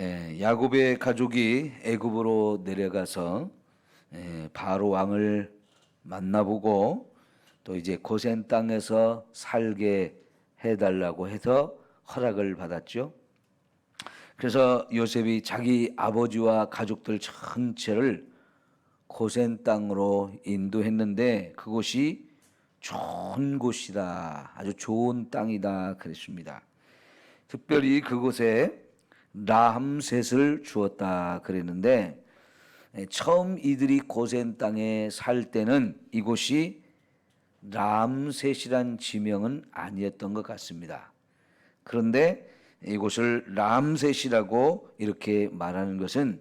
예, 야곱의 가족이 애굽으로 내려가서 예, 바로 왕을 만나보고 또 이제 고센 땅에서 살게 해달라고 해서 허락을 받았죠. 그래서 요셉이 자기 아버지와 가족들 전체를 고센 땅으로 인도했는데 그곳이 좋은 곳이다. 아주 좋은 땅이다. 그랬습니다. 특별히 그곳에 라함셋을 주었다. 그랬는데 예, 처음 이들이 고센 땅에 살 때는 이곳이 람셋이란 지명은 아니었던 것 같습니다. 그런데 이곳을 람셋이라고 이렇게 말하는 것은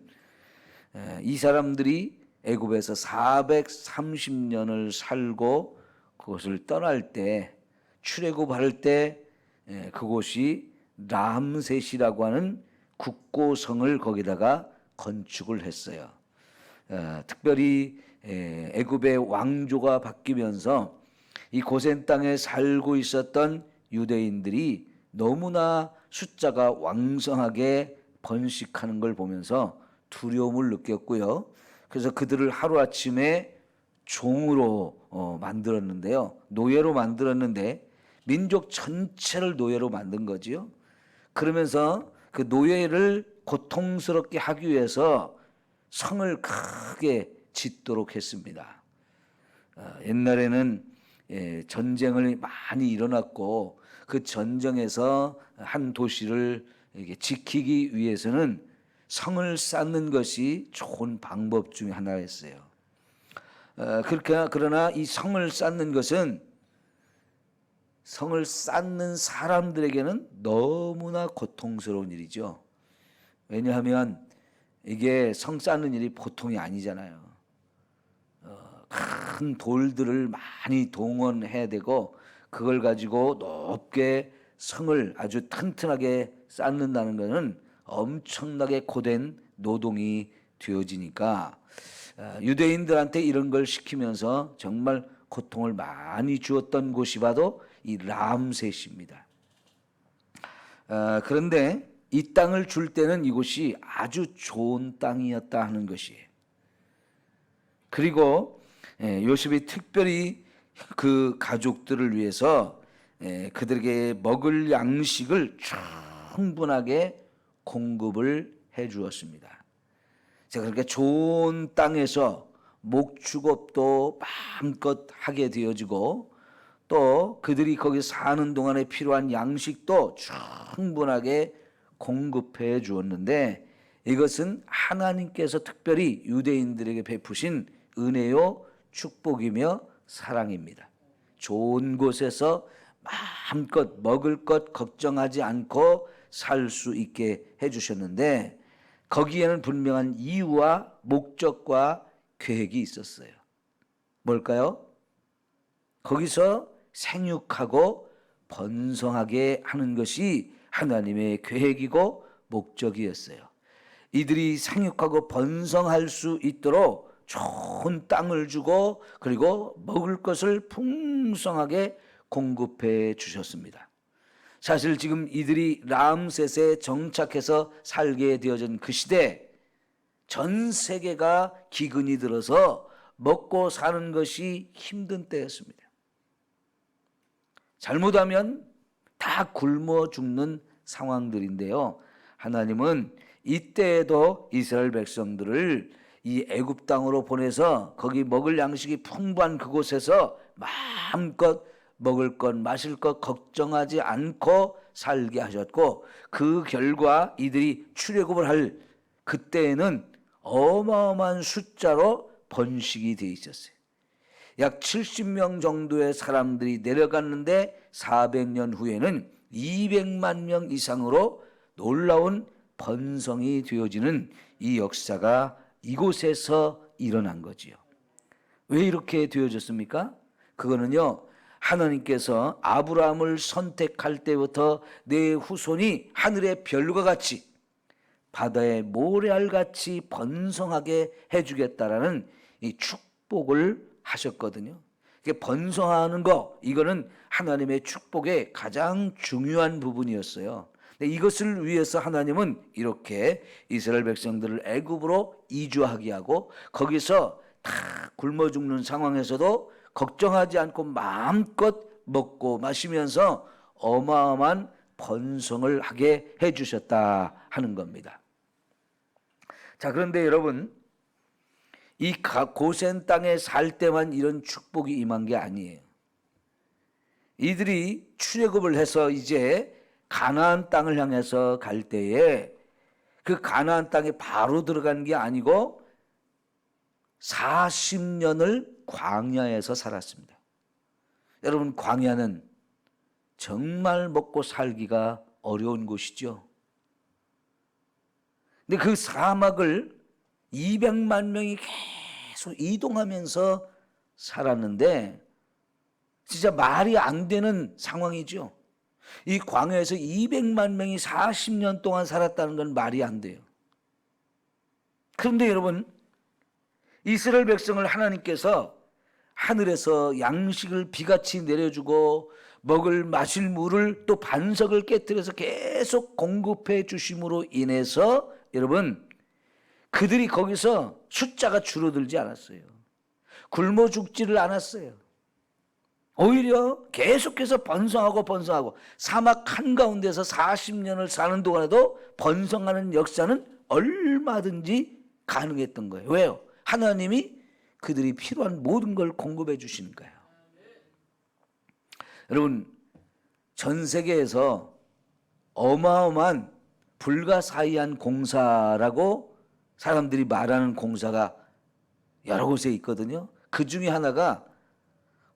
에, 이 사람들이 애굽에서 430년을 살고 그것을 떠날 때 출애굽할 때 에, 그곳이 람셋이라고 하는 국고성을 거기다가 건축을 했어요. 어, 특별히 에, 애굽의 왕조가 바뀌면서 이 고센 땅에 살고 있었던 유대인들이 너무나 숫자가 왕성하게 번식하는 걸 보면서 두려움을 느꼈고요. 그래서 그들을 하루아침에 종으로 어, 만들었는데요. 노예로 만들었는데 민족 전체를 노예로 만든 거지요. 그러면서 그 노예를 고통스럽게 하기 위해서 성을 크게 짓도록 했습니다. 어, 옛날에는 예, 전쟁을 많이 일어났고 그 전쟁에서 한 도시를 지키기 위해서는 성을 쌓는 것이 좋은 방법 중에 하나였어요. 어, 그렇게 그러나 이 성을 쌓는 것은 성을 쌓는 사람들에게는 너무나 고통스러운 일이죠. 왜냐하면 이게 성 쌓는 일이 보통이 아니잖아요. 어, 큰 돌들을 많이 동원해야 되고 그걸 가지고 높게 성을 아주 튼튼하게 쌓는다는 것은 엄청나게 고된 노동이 되어지니까 어, 유대인들한테 이런 걸 시키면서 정말 고통을 많이 주었던 곳이 바로 이 람셋입니다. 어, 그런데 이 땅을 줄 때는 이곳이 아주 좋은 땅이었다 하는 것이에요. 그리고 예, 요셉이 특별히 그 가족들을 위해서 예, 그들에게 먹을 양식을 충분하게 공급을 해 주었습니다. 자, 그렇게 좋은 땅에서 목축업도 마음껏 하게 되어지고 또 그들이 거기 사는 동안에 필요한 양식도 충분하게 공급해 주었는데 이것은 하나님께서 특별히 유대인들에게 베푸신 은혜요 축복이며 사랑입니다. 좋은 곳에서 마음껏 먹을 것 걱정하지 않고 살 수 있게 해 주셨는데 거기에는 분명한 이유와 목적과 계획이 있었어요. 뭘까요? 거기서 생육하고 번성하게 하는 것이 하나님의 계획이고 목적이었어요. 이들이 생육하고 번성할 수 있도록 좋은 땅을 주고 그리고 먹을 것을 풍성하게 공급해 주셨습니다. 사실 지금 이들이 람셋에 정착해서 살게 되어진 그 시대 전 세계가 기근이 들어서 먹고 사는 것이 힘든 때였습니다. 잘못하면 다 굶어 죽는 상황들인데요. 하나님은 이때에도 이스라엘 백성들을 이 애굽 땅으로 보내서 거기 먹을 양식이 풍부한 그곳에서 마음껏 먹을 것 마실 것 걱정하지 않고 살게 하셨고 그 결과 이들이 출애굽을 할 그때에는 어마어마한 숫자로 번식이 돼 있었어요. 약 70명 정도의 사람들이 내려갔는데 400년 후에는 200만 명 이상으로 놀라운 번성이 되어지는 이 역사가 이곳에서 일어난 거지요. 왜 이렇게 되어졌습니까? 그거는요. 하나님께서 아브라함을 선택할 때부터 내 후손이 하늘의 별과 같이 바다의 모래알 같이 번성하게 해주겠다라는 이 축복을 하셨거든요. 번성하는 거 이거는 하나님의 축복의 가장 중요한 부분이었어요. 이것을 위해서 하나님은 이렇게 이스라엘 백성들을 애굽으로 이주하게 하고 거기서 다 굶어 죽는 상황에서도 걱정하지 않고 마음껏 먹고 마시면서 어마어마한 번성을 하게 해 주셨다 하는 겁니다. 자, 그런데 여러분 이 가- 고센 땅에 살 때만 이런 축복이 임한 게 아니에요. 이들이 출애굽을 해서 이제 가나안 땅을 향해서 갈 때에 그 가나안 땅에 바로 들어간 게 아니고 40년을 광야에서 살았습니다. 여러분 광야는 정말 먹고 살기가 어려운 곳이죠. 근데 그 사막을 200만 명이 계속 이동하면서 살았는데 진짜 말이 안 되는 상황이죠. 이 광야에서 200만 명이 40년 동안 살았다는 건 말이 안 돼요. 그런데 여러분, 이스라엘 백성을 하나님께서 하늘에서 양식을 비같이 내려주고 먹을 마실 물을 또 반석을 깨뜨려서 계속 공급해 주심으로 인해서 여러분 그들이 거기서 숫자가 줄어들지 않았어요. 굶어 죽지를 않았어요. 오히려 계속해서 번성하고 번성하고 사막 한가운데서 40년을 사는 동안에도 번성하는 역사는 얼마든지 가능했던 거예요. 왜요? 하나님이 그들이 필요한 모든 걸 공급해 주시는 거예요. 여러분, 전 세계에서 어마어마한 불가사의한 공사라고 사람들이 말하는 공사가 여러 곳에 있거든요. 그 중에 하나가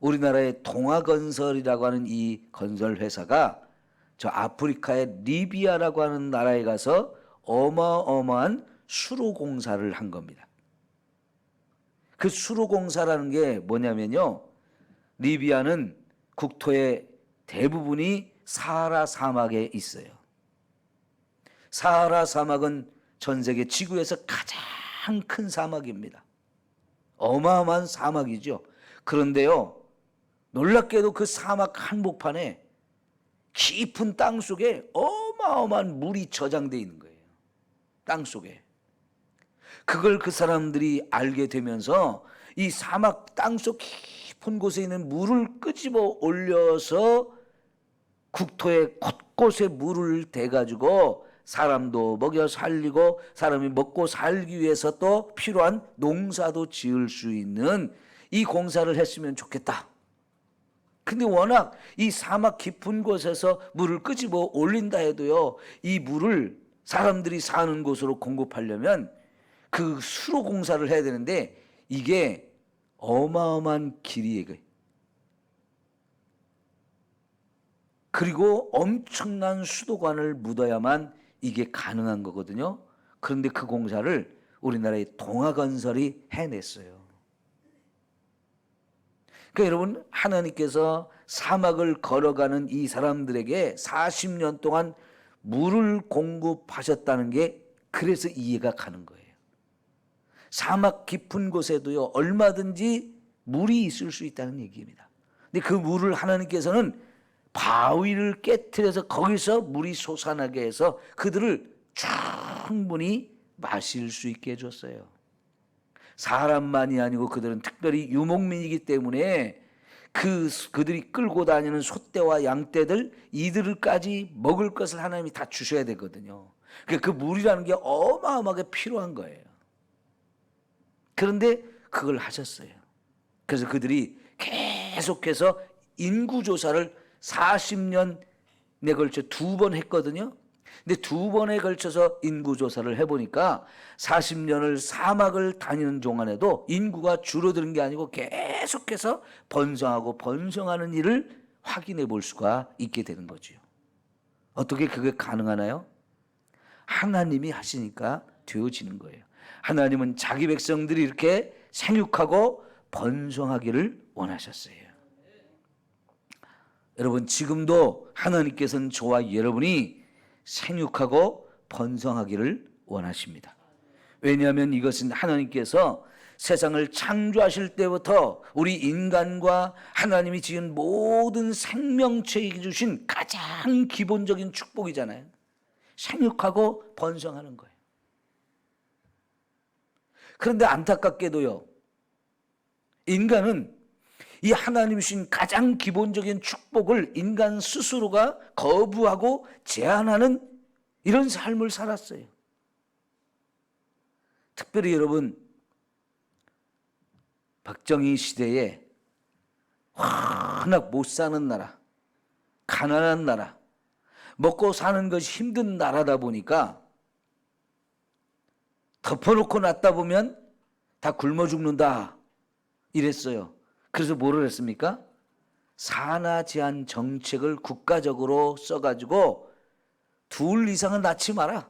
우리나라의 동아건설이라고 하는 이 건설 회사가 저 아프리카의 리비아라고 하는 나라에 가서 어마어마한 수로 공사를 한 겁니다. 그 수로 공사라는 게 뭐냐면요. 리비아는 국토의 대부분이 사하라 사막에 있어요. 사하라 사막은 전 세계 지구에서 가장 큰 사막입니다. 어마어마한 사막이죠. 그런데요, 놀랍게도 그 사막 한복판에 깊은 땅 속에 어마어마한 물이 저장돼 있는 거예요. 땅 속에. 그걸 그 사람들이 알게 되면서 이 사막 땅 속 깊은 곳에 있는 물을 끄집어 올려서 국토의 곳곳에 물을 대가지고 사람도 먹여 살리고 사람이 먹고 살기 위해서 또 필요한 농사도 지을 수 있는 이 공사를 했으면 좋겠다. 근데 워낙 이 사막 깊은 곳에서 물을 끄집어 올린다 해도요, 이 물을 사람들이 사는 곳으로 공급하려면 그 수로 공사를 해야 되는데 이게 어마어마한 길이에요. 그리고 엄청난 수도관을 묻어야만 이게 가능한 거거든요. 그런데 그 공사를 우리나라의 동아건설이 해냈어요. 그러니까 여러분 하나님께서 사막을 걸어가는 이 사람들에게 40년 동안 물을 공급하셨다는 게 그래서 이해가 가는 거예요. 사막 깊은 곳에도요 얼마든지 물이 있을 수 있다는 얘기입니다. 근데 그 물을 하나님께서는 바위를 깨뜨려서 거기서 물이 솟아나게 해서 그들을 충분히 마실 수 있게 해줬어요. 사람만이 아니고 그들은 특별히 유목민이기 때문에 그 그들이 끌고 다니는 소떼와 양떼들 이들까지 먹을 것을 하나님이 다 주셔야 되거든요. 그러니까 그 물이라는 게 어마어마하게 필요한 거예요. 그런데 그걸 하셨어요. 그래서 그들이 계속해서 인구 조사를 40년에 걸쳐 두 번 했거든요. 근데 두 번에 걸쳐서 인구 조사를 해보니까 40년을 사막을 다니는 동안에도 인구가 줄어드는 게 아니고 계속해서 번성하고 번성하는 일을 확인해 볼 수가 있게 되는 거죠. 어떻게 그게 가능하나요? 하나님이 하시니까 되어지는 거예요. 하나님은 자기 백성들이 이렇게 생육하고 번성하기를 원하셨어요. 여러분 지금도 하나님께서는 저와 여러분이 생육하고 번성하기를 원하십니다. 왜냐하면 이것은 하나님께서 세상을 창조하실 때부터 우리 인간과 하나님이 지은 모든 생명체에게 주신 가장 기본적인 축복이잖아요. 생육하고 번성하는 거예요. 그런데 안타깝게도요. 인간은 이 하나님 주신 가장 기본적인 축복을 인간 스스로가 거부하고 제한하는 이런 삶을 살았어요. 특별히 여러분 박정희 시대에 워낙 못 사는 나라, 가난한 나라, 먹고 사는 것이 힘든 나라다 보니까 덮어놓고 놨다 보면 다 굶어 죽는다 이랬어요. 그래서 뭐를 했습니까? 산하 제한 정책을 국가적으로 써가지고 둘 이상은 낳지 마라.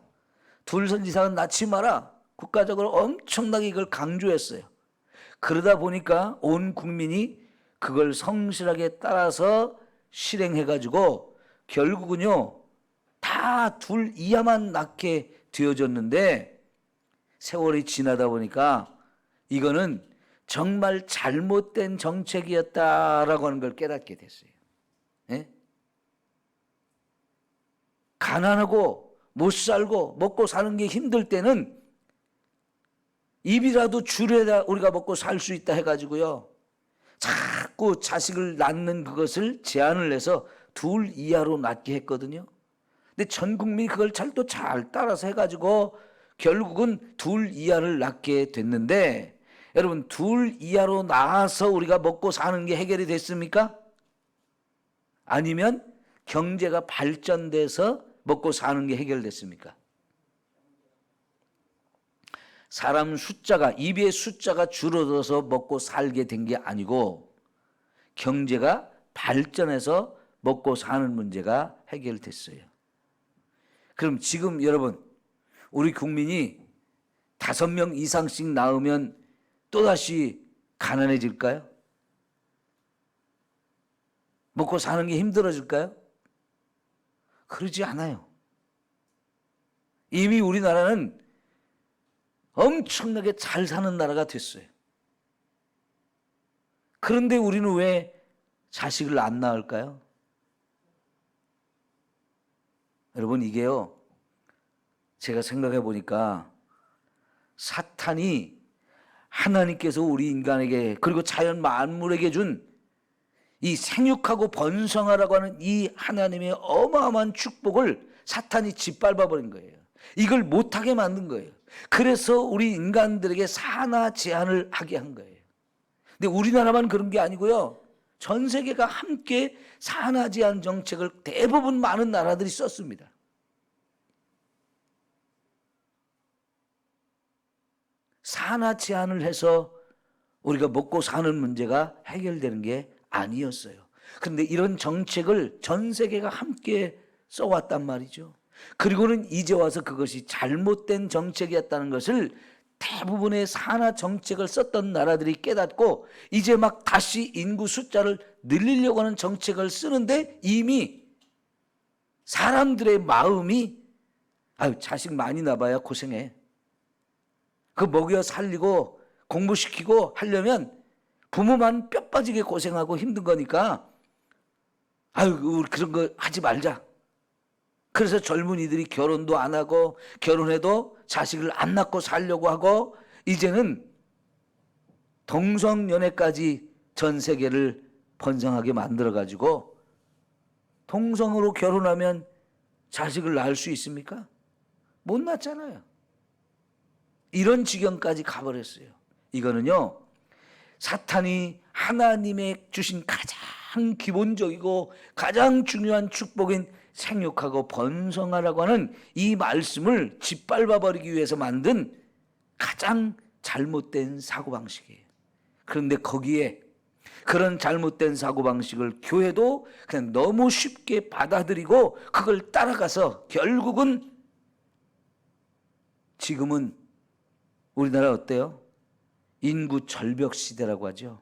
둘 이상은 낳지 마라. 국가적으로 엄청나게 이걸 강조했어요. 그러다 보니까 온 국민이 그걸 성실하게 따라서 실행해가지고 결국은요 다 둘 이하만 낳게 되어졌는데 세월이 지나다 보니까 이거는 정말 잘못된 정책이었다라고 하는 걸 깨닫게 됐어요. 예? 가난하고 못 살고 먹고 사는 게 힘들 때는 입이라도 줄여야 우리가 먹고 살 수 있다 해가지고요. 자꾸 자식을 낳는 그것을 제한을 해서 둘 이하로 낳게 했거든요. 근데 전 국민이 그걸 잘또잘 따라서 해가지고 결국은 둘 이하를 낳게 됐는데 여러분 둘 이하로 낳아서 우리가 먹고 사는 게 해결이 됐습니까? 아니면 경제가 발전돼서 먹고 사는 게 해결됐습니까? 사람 숫자가 입의 숫자가 줄어들어서 먹고 살게 된 게 아니고 경제가 발전해서 먹고 사는 문제가 해결됐어요. 그럼 지금 여러분 우리 국민이 다섯 명 이상씩 낳으면 또다시 가난해질까요? 먹고 사는 게 힘들어질까요? 그러지 않아요. 이미 우리나라는 엄청나게 잘 사는 나라가 됐어요. 그런데 우리는 왜 자식을 안 낳을까요? 여러분, 이게요, 제가 생각해 보니까 사탄이 하나님께서 우리 인간에게 그리고 자연 만물에게 준 이 생육하고 번성하라고 하는 이 하나님의 어마어마한 축복을 사탄이 짓밟아 버린 거예요. 이걸 못하게 만든 거예요. 그래서 우리 인간들에게 산하 제한을 하게 한 거예요. 근데 우리나라만 그런 게 아니고요. 전 세계가 함께 산하 제한 정책을 대부분 많은 나라들이 썼습니다. 산하 제한을 해서 우리가 먹고 사는 문제가 해결되는 게 아니었어요. 그런데 이런 정책을 전 세계가 함께 써왔단 말이죠. 그리고는 이제 와서 그것이 잘못된 정책이었다는 것을 대부분의 산하 정책을 썼던 나라들이 깨닫고 이제 막 다시 인구 숫자를 늘리려고 하는 정책을 쓰는데 이미 사람들의 마음이 아유 자식 많이 낳아야 고생해. 그 먹여 살리고 공부시키고 하려면 부모만 뼈 빠지게 고생하고 힘든 거니까 아유 우리 그런 거 하지 말자. 그래서 젊은이들이 결혼도 안 하고 결혼해도 자식을 안 낳고 살려고 하고 이제는 동성연애까지 전 세계를 번성하게 만들어 가지고 동성으로 결혼하면 자식을 낳을 수 있습니까? 못 낳잖아요. 이런 지경까지 가버렸어요. 이거는요, 사탄이 하나님의 주신 가장 기본적이고 가장 중요한 축복인 생육하고 번성하라고 하는 이 말씀을 짓밟아 버리기 위해서 만든 가장 잘못된 사고방식이에요. 그런데 거기에 그런 잘못된 사고방식을 교회도 그냥 너무 쉽게 받아들이고 그걸 따라가서 결국은 지금은 우리나라 어때요? 인구 절벽 시대라고 하죠.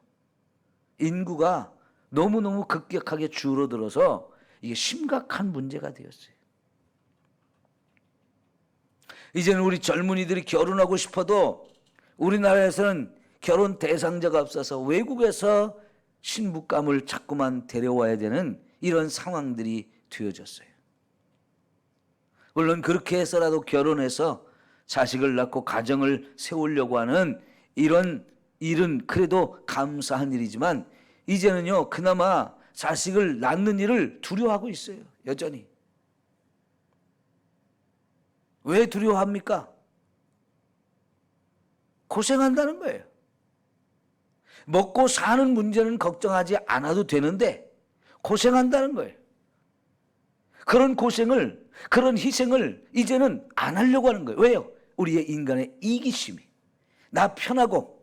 인구가 너무너무 급격하게 줄어들어서 이게 심각한 문제가 되었어요. 이제는 우리 젊은이들이 결혼하고 싶어도 우리나라에서는 결혼 대상자가 없어서 외국에서 신부감을 자꾸만 데려와야 되는 이런 상황들이 되어졌어요. 물론 그렇게 해서라도 결혼해서 자식을 낳고 가정을 세우려고 하는 이런 일은 그래도 감사한 일이지만 이제는요 그나마 자식을 낳는 일을 두려워하고 있어요 여전히 왜 두려워합니까? 고생한다는 거예요. 먹고 사는 문제는 걱정하지 않아도 되는데 고생한다는 거예요. 그런 고생을, 그런 희생을 이제는 안 하려고 하는 거예요. 왜요? 우리의 인간의 이기심이. 나 편하고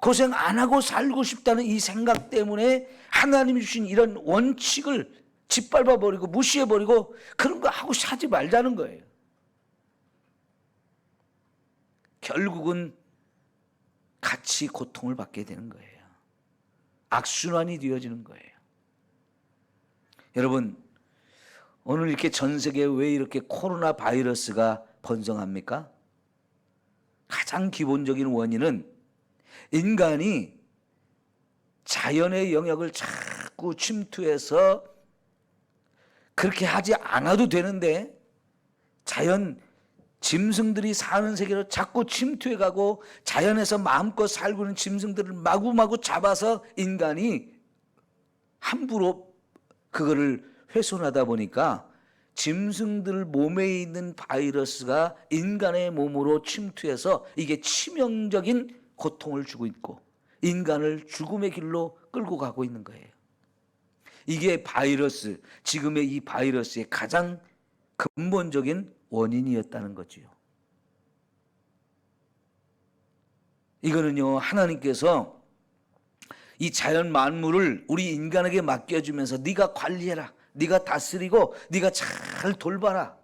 고생 안 하고 살고 싶다는 이 생각 때문에 하나님이 주신 이런 원칙을 짓밟아 버리고 무시해 버리고 그런 거 하고 사지 말자는 거예요. 결국은 같이 고통을 받게 되는 거예요. 악순환이 되어지는 거예요. 여러분, 오늘 이렇게 전 세계에 왜 이렇게 코로나 바이러스가 번성합니까? 가장 기본적인 원인은 인간이 자연의 영역을 자꾸 침투해서 그렇게 하지 않아도 되는데 자연 짐승들이 사는 세계로 자꾸 침투해 가고 자연에서 마음껏 살고 있는 짐승들을 마구마구 잡아서 인간이 함부로 그거를 훼손하다 보니까 짐승들 몸에 있는 바이러스가 인간의 몸으로 침투해서 이게 치명적인 고통을 주고 있고 인간을 죽음의 길로 끌고 가고 있는 거예요. 이게 바이러스, 지금의 이 바이러스의 가장 근본적인 원인이었다는 거지요. 이거는요, 하나님께서 이 자연 만물을 우리 인간에게 맡겨주면서 네가 관리해라. 네가 다스리고 네가 잘 돌봐라.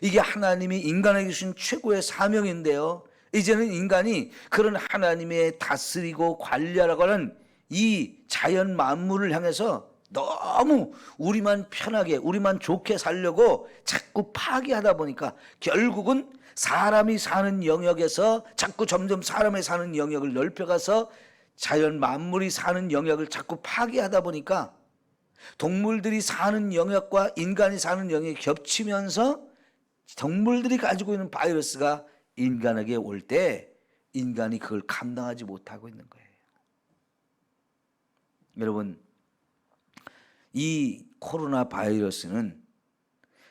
이게 하나님이 인간에게 주신 최고의 사명인데요. 이제는 인간이 그런 하나님의 다스리고 관리하라고 하는 이 자연 만물을 향해서 너무 우리만 편하게 우리만 좋게 살려고 자꾸 파괴하다 보니까 결국은 사람이 사는 영역에서 자꾸 점점 사람이 사는 영역을 넓혀가서 자연 만물이 사는 영역을 자꾸 파괴하다 보니까 동물들이 사는 영역과 인간이 사는 영역이 겹치면서 동물들이 가지고 있는 바이러스가 인간에게 올 때 인간이 그걸 감당하지 못하고 있는 거예요. 여러분 이 코로나 바이러스는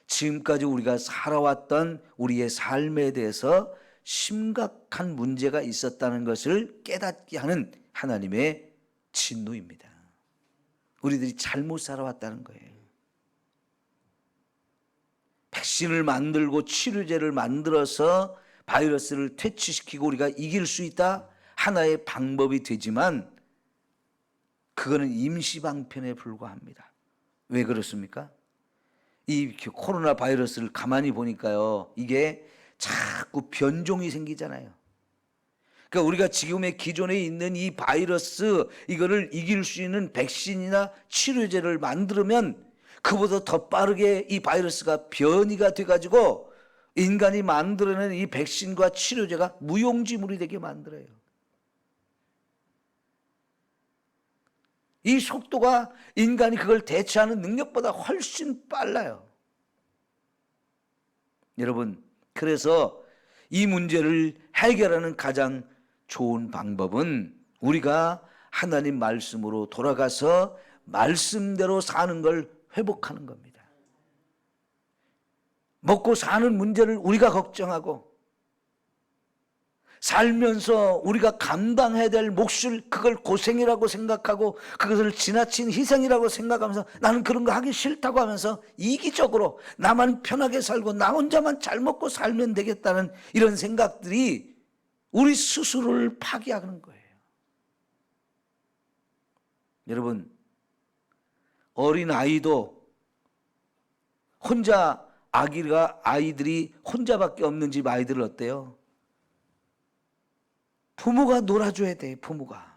지금까지 우리가 살아왔던 우리의 삶에 대해서 심각한 문제가 있었다는 것을 깨닫게 하는 하나님의 진노입니다. 우리들이 잘못 살아왔다는 거예요. 백신을 만들고 치료제를 만들어서 바이러스를 퇴치시키고 우리가 이길 수 있다 하나의 방법이 되지만 그거는 임시방편에 불과합니다. 왜 그렇습니까? 이 코로나 바이러스를 가만히 보니까요. 이게 자꾸 변종이 생기잖아요. 그러니까 우리가 지금의 기존에 있는 이 바이러스 이거를 이길 수 있는 백신이나 치료제를 만들면 그보다 더 빠르게 이 바이러스가 변이가 돼 가지고 인간이 만들어낸 이 백신과 치료제가 무용지물이 되게 만들어요. 이 속도가 인간이 그걸 대처하는 능력보다 훨씬 빨라요. 여러분, 그래서 이 문제를 해결하는 가장 좋은 방법은 우리가 하나님 말씀으로 돌아가서 말씀대로 사는 걸 회복하는 겁니다. 먹고 사는 문제를 우리가 걱정하고 살면서 우리가 감당해야 될 몫을 그걸 고생이라고 생각하고 그것을 지나친 희생이라고 생각하면서 나는 그런 거 하기 싫다고 하면서 이기적으로 나만 편하게 살고 나 혼자만 잘 먹고 살면 되겠다는 이런 생각들이 우리 스스로를 파괴하는 거예요. 여러분, 어린 아이도 혼자 아기가 아이들이 혼자밖에 없는 집 아이들 어때요? 부모가 놀아줘야 돼, 부모가.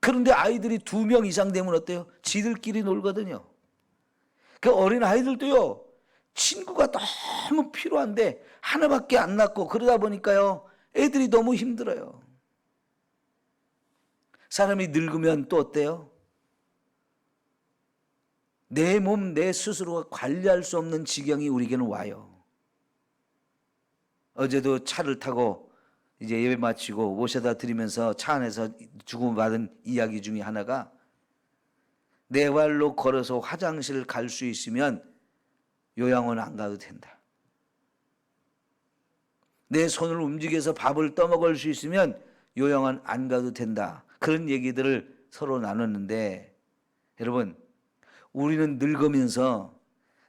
그런데 아이들이 두 명 이상 되면 어때요? 지들끼리 놀거든요. 그 어린 아이들도요, 친구가 너무 필요한데 하나밖에 안 낳고 그러다 보니까요, 애들이 너무 힘들어요. 사람이 늙으면 또 어때요? 내 몸, 내 스스로가 관리할 수 없는 지경이 우리에게는 와요. 어제도 차를 타고 이제 예배 마치고 모셔다 드리면서 차 안에서 주고받은 이야기 중에 하나가 내 발로 걸어서 화장실 갈 수 있으면 요양원 안 가도 된다. 내 손을 움직여서 밥을 떠먹을 수 있으면 요양원 안 가도 된다. 그런 얘기들을 서로 나눴는데 여러분 우리는 늙으면서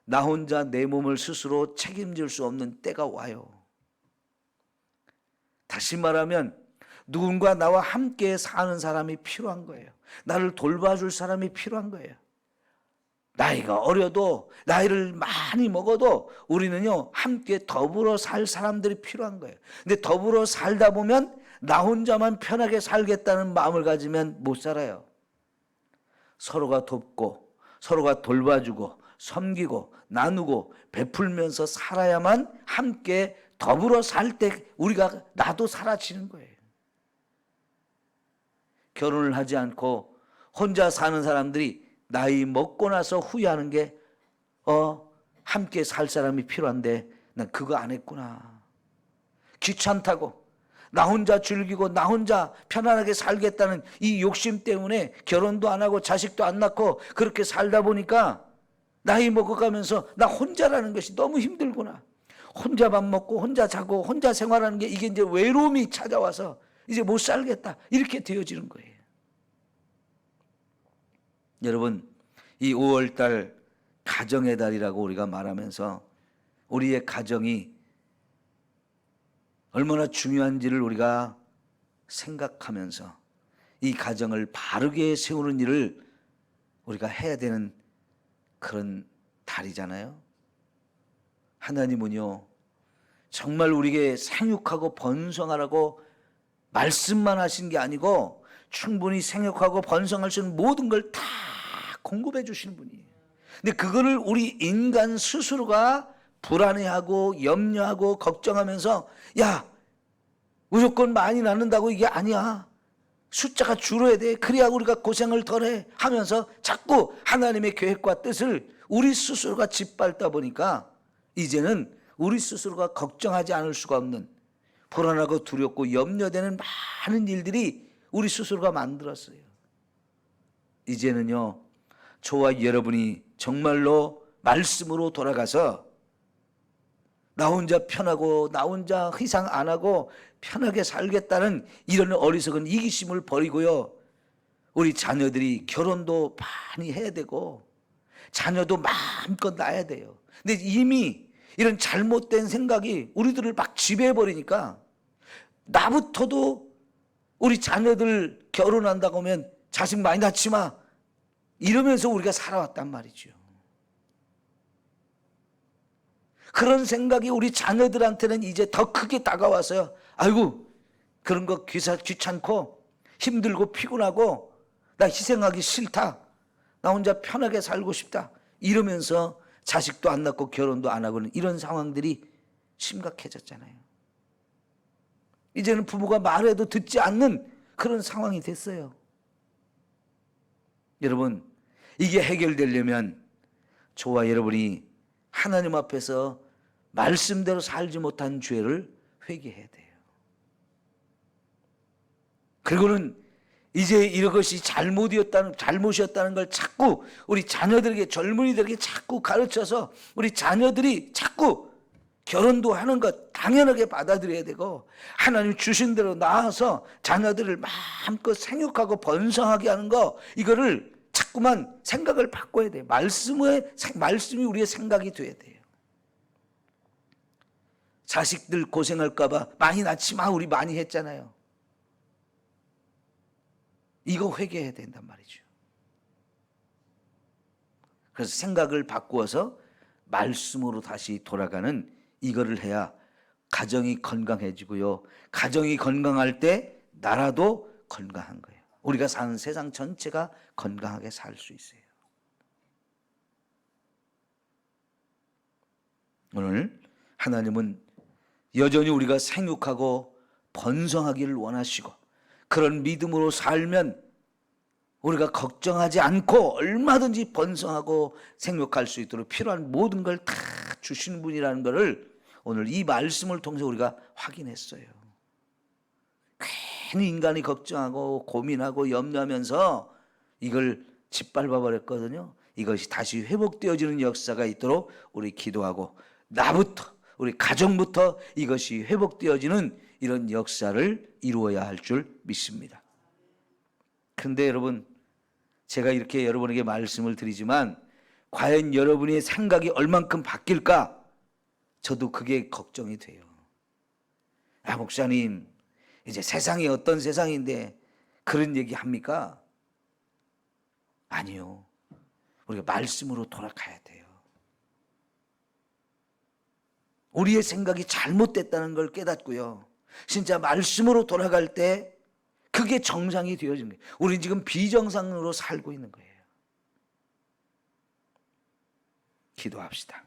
나 혼자 내 몸을 스스로 책임질 수 없는 때가 와요. 다시 말하면 누군가 나와 함께 사는 사람이 필요한 거예요. 나를 돌봐줄 사람이 필요한 거예요. 나이가 어려도 나이를 많이 먹어도 우리는요 함께 더불어 살 사람들이 필요한 거예요. 근데 더불어 살다 보면 나 혼자만 편하게 살겠다는 마음을 가지면 못 살아요. 서로가 돕고 서로가 돌봐주고 섬기고 나누고 베풀면서 살아야만 함께 더불어 살 때 우리가 나도 사라지는 거예요. 결혼을 하지 않고 혼자 사는 사람들이 나이 먹고 나서 후회하는 게, 어, 함께 살 사람이 필요한데, 난 그거 안 했구나. 귀찮다고, 나 혼자 즐기고, 나 혼자 편안하게 살겠다는 이 욕심 때문에 결혼도 안 하고 자식도 안 낳고 그렇게 살다 보니까 나이 먹어가면서 나 혼자라는 것이 너무 힘들구나. 혼자 밥 먹고, 혼자 자고, 혼자 생활하는 게 이게 이제 외로움이 찾아와서 이제 못 살겠다. 이렇게 되어지는 거예요. 여러분, 이 5월달 가정의 달이라고 우리가 말하면서 우리의 가정이 얼마나 중요한지를 우리가 생각하면서 이 가정을 바르게 세우는 일을 우리가 해야 되는 그런 달이잖아요. 하나님은요, 정말 우리에게 생육하고 번성하라고 말씀만 하신 게 아니고 충분히 생육하고 번성할 수 있는 모든 걸다 공급해 주시는 분이에요. 근데 그거를 우리 인간 스스로가 불안해하고 염려하고 걱정하면서 야 무조건 많이 낳는다고 이게 아니야. 숫자가 줄어야 돼. 그래야 우리가 고생을 덜해 하면서 자꾸 하나님의 계획과 뜻을 우리 스스로가 짓밟다 보니까 이제는 우리 스스로가 걱정하지 않을 수가 없는 불안하고 두렵고 염려되는 많은 일들이 우리 스스로가 만들었어요. 이제는요, 저와 여러분이 정말로 말씀으로 돌아가서 나 혼자 편하고 나 혼자 희상 안 하고 편하게 살겠다는 이런 어리석은 이기심을 버리고요. 우리 자녀들이 결혼도 많이 해야 되고 자녀도 마음껏 낳아야 돼요. 근데 이미 이런 잘못된 생각이 우리들을 막 지배해 버리니까 나부터도 우리 자녀들 결혼한다고 하면 자식 많이 낳지 마. 이러면서 우리가 살아왔단 말이죠. 그런 생각이 우리 자녀들한테는 이제 더 크게 다가와서요. 아이고, 그런 거 귀사, 귀찮고 힘들고 피곤하고 나 희생하기 싫다. 나 혼자 편하게 살고 싶다. 이러면서 자식도 안 낳고 결혼도 안 하고는 이런 상황들이 심각해졌잖아요. 이제는 부모가 말해도 듣지 않는 그런 상황이 됐어요. 여러분, 이게 해결되려면 저와 여러분이 하나님 앞에서 말씀대로 살지 못한 죄를 회개해야 돼요. 그리고는 이제 이것이 잘못이었다는 잘못이었다는 걸 자꾸 우리 자녀들에게 젊은이들에게 자꾸 가르쳐서 우리 자녀들이 자꾸 결혼도 하는 것 당연하게 받아들여야 되고 하나님 주신 대로 나와서 자녀들을 마음껏 생육하고 번성하게 하는 거 이거를 자꾸만 생각을 바꿔야 돼요. 말씀의 말씀이 우리의 생각이 돼야 돼요. 자식들 고생할까 봐 많이 낳지 마 우리 많이 했잖아요. 이거 회개해야 된단 말이죠. 그래서 생각을 바꾸어서 말씀으로 다시 돌아가는 이거를 해야 가정이 건강해지고요. 가정이 건강할 때 나라도 건강한 거예요. 우리가 사는 세상 전체가 건강하게 살 수 있어요. 오늘 하나님은 여전히 우리가 생육하고 번성하기를 원하시고 그런 믿음으로 살면 우리가 걱정하지 않고 얼마든지 번성하고 생육할 수 있도록 필요한 모든 걸 다 주시는 분이라는 것을 오늘 이 말씀을 통해서 우리가 확인했어요. 괜히 인간이 걱정하고 고민하고 염려하면서 이걸 짓밟아 버렸거든요. 이것이 다시 회복되어지는 역사가 있도록 우리 기도하고 나부터 우리 가정부터 이것이 회복되어지는 이런 역사를 이루어야 할 줄 믿습니다. 그런데 여러분 제가 이렇게 여러분에게 말씀을 드리지만 과연 여러분의 생각이 얼만큼 바뀔까? 저도 그게 걱정이 돼요. 아, 목사님, 이제 세상이 어떤 세상인데 그런 얘기 합니까? 아니요. 우리가 말씀으로 돌아가야 돼요. 우리의 생각이 잘못됐다는 걸 깨닫고요. 진짜 말씀으로 돌아갈 때 그게 정상이 되어진 거예요. 우리 지금 비정상으로 살고 있는 거예요. 기도합시다.